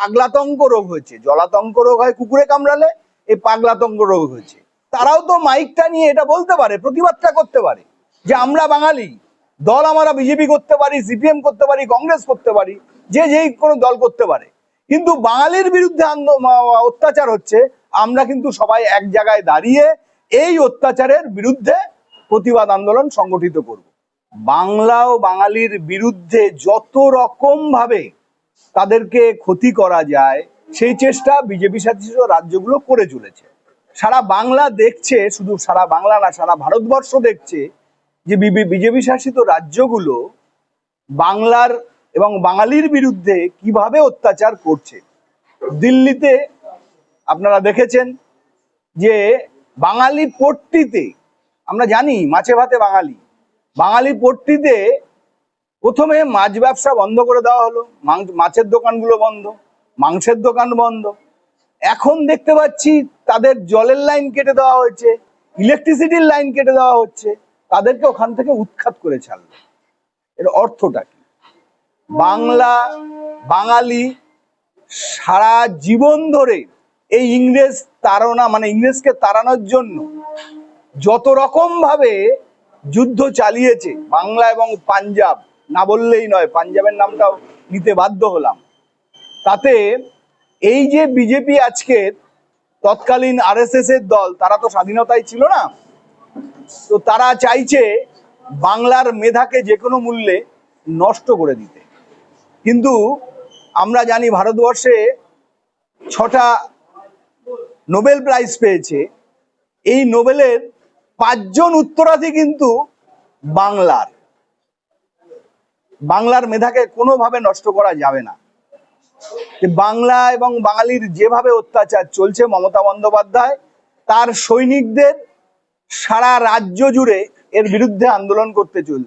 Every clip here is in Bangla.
পাগলাতঙ্ক রোগ হয়েছে। জলাতঙ্ক রোগ হয়, কুকুরে কামড়ালে এই পাগলাতঙ্ক রোগ হয়েছে। তারাও তো মাইকটা নিয়ে এটা বলতে পারে, প্রতিবাদটা করতে পারে, যে আমরা বাঙালি, দল আমরা বিজেপি করতে পারি, সিপিএম করতে পারি, কংগ্রেস করতে পারি, যে যেই কোনো দল করতে পারে। কিন্তু বাঙালির বিরুদ্ধে অত্যাচার হচ্ছে, আমরা কিন্তু সবাই এক জায়গায় দাঁড়িয়ে এই অত্যাচারের বিরুদ্ধে প্রতিবাদ আন্দোলন সংগঠিত করব। বাংলা ও বাঙালির বিরুদ্ধে যত রকম ভাবে তাদেরকে ক্ষতি করা যায়, সেই চেষ্টা বিজেপি শাসিত রাজ্যগুলো করে চলেছে। সারা বাংলা দেখছে, শুধু সারা বাংলা না, সারা ভারতবর্ষ দেখছে যে বিজেপি শাসিত রাজ্যগুলো বাংলার এবং বাঙালির বিরুদ্ধে কীভাবে অত্যাচার করছে। দিল্লিতে আপনারা দেখেছেন যে বাঙালি পট্টিতে, আমরা জানি মাছে ভাতে বাঙালি বাঙালি পট্টিতে প্রথমে মাছ ব্যবসা বন্ধ করে দেওয়া হলো মাছের দোকানগুলো বন্ধ, মাংসের দোকান বন্ধ। এখন দেখতে পাচ্ছি তাদের জলের লাইন কেটে দেওয়া হয়েছে, ইলেকট্রিসিটির লাইন কেটে দেওয়া হচ্ছে, তাদেরকে ওখান থেকে উৎখাত করে ছাড়লো। এর অর্থটা কি? বাংলা, বাঙালি সারা জীবন ধরে এই ইংরেজ তাড়না মানে ইংরেজকে তাড়ানোর জন্য যত রকম ভাবে যুদ্ধ চালিয়েছে, বাংলা এবং পাঞ্জাব না বললেই নয়, পাঞ্জাবের নামটাও নিতে বাধ্য হলাম। তাতে এই যে বিজেপি আজকের তৎকালীন আরএসএস এর দল, তারা তো স্বাধীনতায় ছিল না, তো তারা চাইছে বাংলার মেধাকে যে কোনো মূল্যে নষ্ট করে দিতে। কিন্তু আমরা জানি ভারতবর্ষে ছটা নোবেল প্রাইজ পেয়েছে। এই নোবেলের পাঁচজন উত্তরাধী কিন্তু বাংলার। বাংলার মেধাকে কোনোভাবে নষ্ট করা যাবে না। বাংলা এবং বাঙালির যেভাবে অত্যাচার চলছে মমতা বন্দ্যোপাধ্যায়, তার সৈনিকদের সারা রাজ্য জুড়ে এর বিরুদ্ধে আন্দোলন করতে চল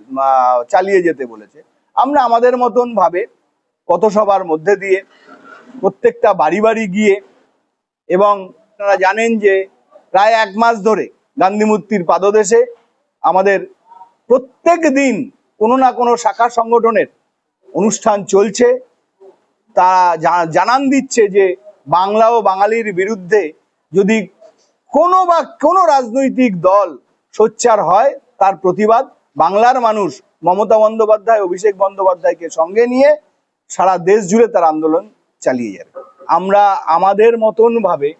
চালিয়ে যেতে বলেছে। আমরা আমাদের মতন ভাবে পথসভার মধ্যে দিয়ে প্রত্যেকটা বাড়ি বাড়ি গিয়ে এবং আপনারা জানেন যে প্রায় এক মাস ধরে গান্ধী মূর্তির পাদদেশে আমাদের প্রত্যেক দিন কোনো না কোনো শাখা সংগঠনের অনুষ্ঠান চলছে। তা জা- জানান দিচ্ছে যে বাংলা ও বাঙালির বিরুদ্ধে যদি কোনো বা কোনো রাজনৈতিক দল সোচ্চার হয়, তার প্রতিবাদ বাংলার মানুষ মমতা বন্দ্যোপাধ্যায়, অভিষেক বন্দ্যোপাধ্যায়কে সঙ্গে নিয়ে সারা দেশ জুড়ে তার আন্দোলন চালিয়ে যাবে। আমরা আমাদের মতন ভাবে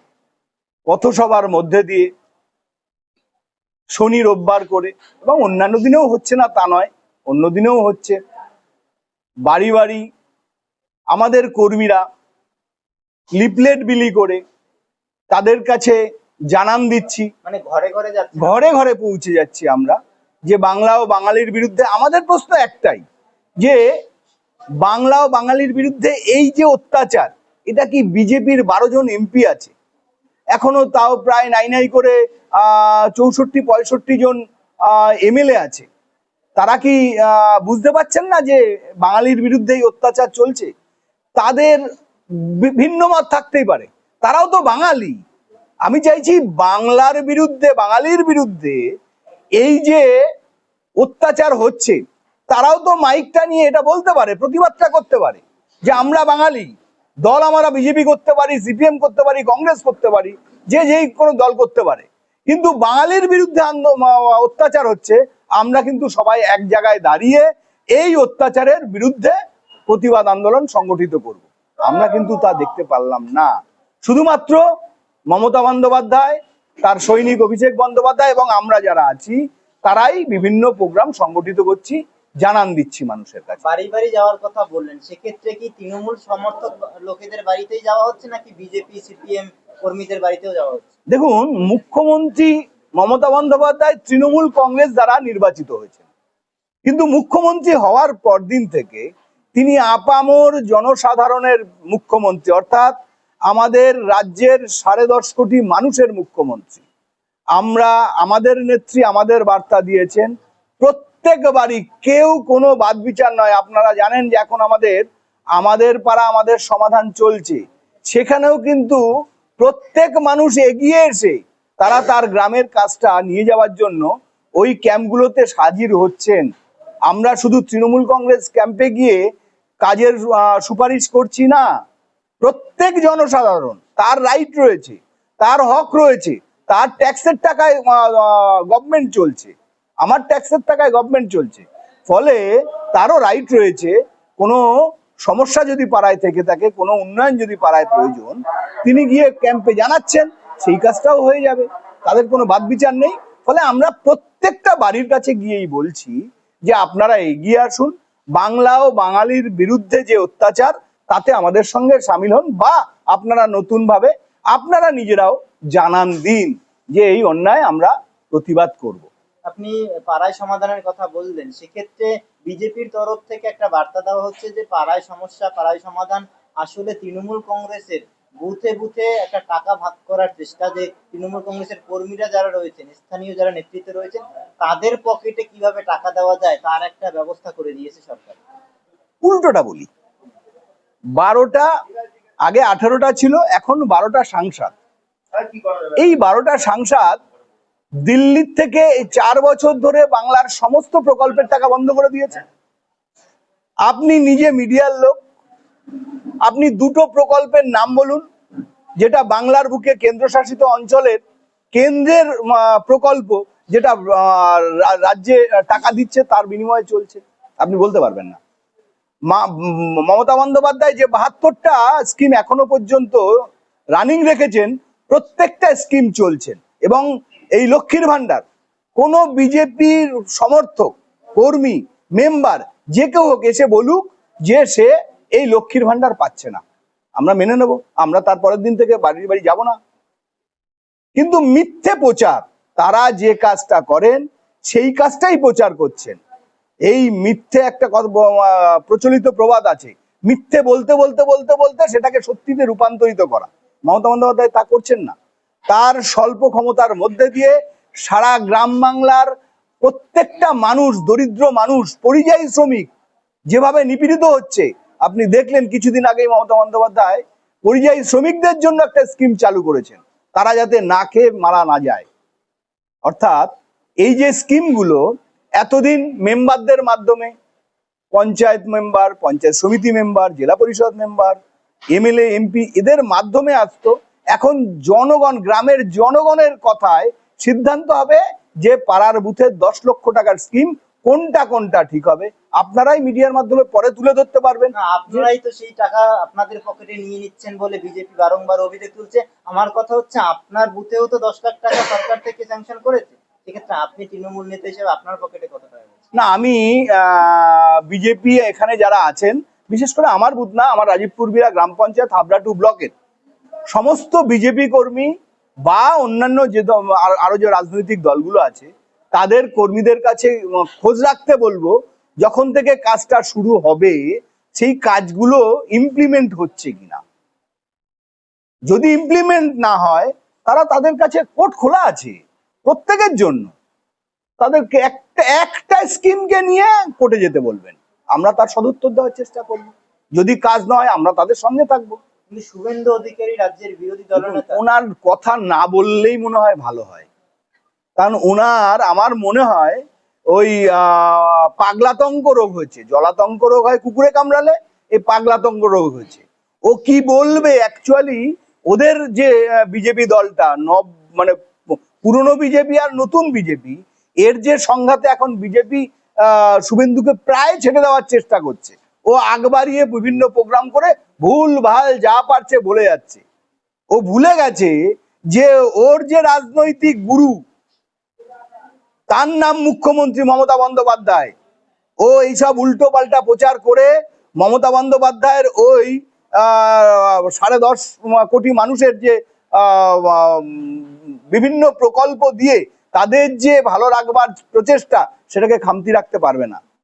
পথসভার মধ্যে দিয়ে শনি রোববার করে এবং অন্যান্য দিনেও হচ্ছে না তা নয় অন্য দিনেও হচ্ছে। বাড়ি বাড়ি আমাদের কর্মীরা লিপলেট বিলি করে তাদের কাছে জানান দিচ্ছি। মানে ঘরে ঘরে যাচ্ছে? ঘরে ঘরে পৌঁছে যাচ্ছি আমরা যে বাংলা ও বাঙালির বিরুদ্ধে আমাদের প্রশ্ন একটাই যে বাংলা ও বাঙালির বিরুদ্ধে এই যে অত্যাচার এটা কি বিজেপির বারো জন এমপি আছে? এখনও তাও প্রায় নাই নাই করে আহ চৌষট্টি পঁয়ষট্টি জন আহ এমএলএ আছে। তারা কি বুঝতে পারছেন না যে বাঙালির বিরুদ্ধে এই অত্যাচার চলছে? তাদের ভিন্ন মত থাকতেই পারে। তারাও তো বাঙালি। আমি চাইছি বাংলার বিরুদ্ধে, বাঙালির বিরুদ্ধে এই যে অত্যাচার হচ্ছে, তারাও তো মাইকটা নিয়ে এটা বলতে পারে, প্রতিবাদটা করতে পারে, যে আমরা বাঙালি। দল আমরা বিজেপি করতে পারি, সিপিএম করতে পারি, কংগ্রেস করতে পারি, যে যেই কোনো দল করতে পারে। কিন্তু বাঙালির বিরুদ্ধে অত্যাচার হচ্ছে, আমরা কিন্তু সবাই এক জায়গায় দাঁড়িয়ে এই অত্যাচারের বিরুদ্ধে প্রতিবাদ আন্দোলন সংগঠিত করব। আমরা কিন্তু তা দেখতে পারলাম না। শুধুমাত্র মমতা বন্দ্যোপাধ্যায়, তার সৈনিক অভিষেক বন্দ্যোপাধ্যায় এবং আমরা যারা আছি, তারাই বিভিন্ন প্রোগ্রাম সংগঠিত করছি, জানান দিচ্ছি মানুষের কাছে। বাড়ি বাড়ি যাওয়ার কথা বললেন, সেক্ষেত্রে কি তৃণমূল সমর্থক লোকেদের বাড়িতেই যাওয়া হচ্ছে নাকি বিজেপি, সিপিএম কর্মীদের বাড়িতেও যাওয়া হচ্ছে। দেখুন, মুখ্যমন্ত্রী মমতা বন্দ্যোপাধ্যায় তৃণমূল কংগ্রেস দ্বারা নির্বাচিত হয়েছেন। কিন্তু মুখ্যমন্ত্রী হওয়ার পরদিন থেকে তিনি আপামর জনসাধারণের মুখ্যমন্ত্রী, অর্থাৎ আমাদের রাজ্যের সাড়ে দশ কোটি মানুষের মুখ্যমন্ত্রী। আমরা, আমাদের নেত্রী আমাদের বার্তা দিয়েছেন প্রত্যেক বাড়ি কেউ কোনো বাদ বিচার নয়। আপনারা জানেন যে এখন আমাদের আমাদের পাড়া আমাদের সমাধান চলছে। সেখানেও কিন্তু প্রত্যেক মানুষ এগিয়ে এসে তারা তার গ্রামের কাজটা নিয়ে যাওয়ার জন্য ওই ক্যাম্পগুলোতে হাজির হচ্ছেন। আমরা শুধু তৃণমূল কংগ্রেস ক্যাম্পে গিয়ে কাজের সুপারিশ করছি না। প্রত্যেক জনসাধারণ, তার রাইট রয়েছে, তার হক রয়েছে, তার ট্যাক্সের টাকায় গভর্নমেন্ট চলছে। আমার ট্যাক্সের টাকায় গভর্নমেন্ট চলছে। ফলে তারও রাইট রয়েছে কোনো সমস্যা যদি পাড়ায় থেকে থাকে, কোনো উন্নয়ন যদি পাড়ায় প্রয়োজন, তিনি গিয়ে ক্যাম্পে জানাচ্ছেন, সেই কাজটাও হয়ে যাবে। তাদের কোনো বাদ বিচার নেই। ফলে আমরা প্রত্যেকটা বাড়ির কাছে গিয়েই বলছি যে আপনারা এগিয়ে আসুন। বাংলা ও বাঙালির বিরুদ্ধে যে অত্যাচার, তাতে আমাদের সঙ্গে সামিল হন বা আপনারা নতুন ভাবে আপনারা নিজেরাও জানান দিন যে এই অন্যায় আমরা প্রতিবাদ করব। আপনি পাড়ায় সমাধানের কথা বললেন, সেক্ষেত্রে বিজেপির তরফ থেকে একটা বার্তা দেওয়া হচ্ছে যে পাড়ায় সমস্যা, পাড়ায় সমাধান। আসলে তৃণমূল কংগ্রেসের বুথে বুথে একটা টাকা ভাগ করার চেষ্টা যে তৃণমূল কংগ্রেসের কর্মীরা যারা রয়েছেন, স্থানীয় যারা নেতৃত্বে রয়েছেন, তাদের পকেটে কীভাবে টাকা দেওয়া যায় তার একটা ব্যবস্থা করে দিয়েছে সরকার। উল্টোটা বলি। বারোটা আগে আঠারোটা ছিল, এখন বারোটা সাংসদ। এই বারোটা সাংসদ দিল্লির থেকে এই চার বছর ধরে বাংলার সমস্ত প্রকল্পের টাকা বন্ধ করে দিয়েছে। আপনি নিজে মিডিয়ার লোক, আপনি দুটো প্রকল্পের নাম বলুন, যেটা বাংলার বুকে কেন্দ্রশাসিত অঞ্চলের কেন্দ্রের প্রকল্প, যেটা রাজ্যে টাকা দিচ্ছে, তার বিনিময়ে চলছে। আপনি বলতে পারবেন না। মমতা বন্দ্যোপাধ্যায় যে বাহাত্তরটা স্কিম এখনও পর্যন্ত রানিং রেখেছেন, প্রত্যেকটা স্কিম চলছেন এবং এই লক্ষ্মীর ভান্ডার কোনো বিজেপির সমর্থক, কর্মী, মেম্বার, যে কেউ হোক এসে বলুক যে সে এই লক্ষ্মীর ভান্ডার পাচ্ছে না। আমরা মেনে নেব, আমরা তার পরের দিন থেকে বাড়ির বাড়ি যাব না। কিন্তু মিথ্যে প্রচার, তারা যে কাজটা করেন, সেই কাজটাই প্রচার করছেন। এই মিথ্যে একটা প্রচলিত প্রবাদ আছে। মিথ্যে বলতে বলতে বলতে বলতে সেটাকে সত্যিতে রূপান্তরিত করা। মমতা বন্দ্যোপাধ্যায় তা করছেন না। তার স্বল্প ক্ষমতার মধ্যে দিয়ে সারা গ্রাম বাংলার প্রত্যেকটা মানুষ, দরিদ্র মানুষ, পরিযায়ী শ্রমিক যেভাবে নিপীড়িত হচ্ছে, আপনি দেখলেন কিছুদিন আগে মমতা বন্দ্যোপাধ্যায় পরিযায়ী শ্রমিকদের জন্য একটা স্কিম চালু করেছেন। তারা যাতে না খেয়ে মারা না যায়। অর্থাৎ এই যে স্কিমগুলো এতদিন মেম্বারদের মাধ্যমে, পঞ্চায়েত মেম্বার পঞ্চায়েত সমিতি মেম্বার জেলা পরিষদ মেম্বার এমএলএ এমপি এদের মাধ্যমে আসতো। এখন জনগণ গ্রামের জনগণের কথায় সিদ্ধান্ত হবে যে পাড়ার বুথে দশ লক্ষ টাকার স্কিম কোনটা কোনটা ঠিক হবে। আপনারাই মিডিয়ার মাধ্যমে পরে তুলে ধরতে পারবেন। আপনারাই তো সেই টাকা আপনাদের পকেটে নিয়ে নিচ্ছেন বলে বিজেপি বারংবার অভিযোগ তুলছে। আমার কথা হচ্ছে আপনার বুথেও তো দশ লাখ টাকা সরকার থেকে স্যাংশন করেছে। সেক্ষেত্রে আপনি তৃণমূল নেতা হিসেবে আপনার পকেটে কত টাকা না আমি বিজেপি এখানে যারা আছেন বিশেষ করে আমার বুথ না আমার রাজীবপুর বিরা গ্রাম পঞ্চায়েত হাবড়া টু ব্লকের সমস্ত বিজেপি কর্মী বা অন্যান্য যে আর- যে রাজনৈতিক দলগুলো আছে, তাদের কর্মীদের কাছে খোঁজ রাখতে বলব, যখন থেকে কাজটা শুরু হবে, সেই কাজগুলো ইমপ্লিমেন্ট হচ্ছে কিনা। যদি ইমপ্লিমেন্ট না হয়, তারা তাদের কাছে কোর্ট খোলা আছে, প্রত্যেকের জন্য। তাদেরকে একটা একটা স্কিমকে নিয়ে কোর্টে যেতে বলবেন। আমরা তার সদুত্তর দেওয়ার চেষ্টা করব। যদি কাজ না হয়, আমরা তাদের সঙ্গে থাকব। কিন্তু শুভেন্দু অধিকারী রাজ্যের বিরোধী দলনেতা ওনার কথা না বললেই মনে হয় ভালো হয়। কারণ ওনার আমার মনে হয় ওই পাগলাতঙ্ক রোগ হয়েছে। জলাতঙ্ক রোগ হয় কুকুরে কামড়ালে এই পাগলাতঙ্ক রোগ হয়েছে। ও কি বলবে? অ্যাকচুয়ালি ওদের যে বিজেপি দলটা নব মানে পুরনো বিজেপি আর নতুন বিজেপি এর যে সংঘাতে এখন বিজেপি শুভেন্দুকে প্রায় ছেড়ে দেওয়ার চেষ্টা করছে। ও আগ বাড়িয়ে বিভিন্ন প্রোগ্রাম করে ভুল, ভালো যা পারছে বলে যাচ্ছে। ও ভুলে গেছে যে ওর যে রাজনৈতিক গুরু, তার নাম মুখ্যমন্ত্রী মমতা বন্দ্যোপাধ্যায়। ও এইসব উল্টো পাল্টা প্রচার করে মমতা বন্দ্যোপাধ্যায়ের ওই সাড়ে দশ কোটি মানুষের যে বিভিন্ন প্রকল্প দিয়ে তাদের যে ভালো রাখবার প্রচেষ্টা, সেটাকে খামতি রাখতে পারবে না।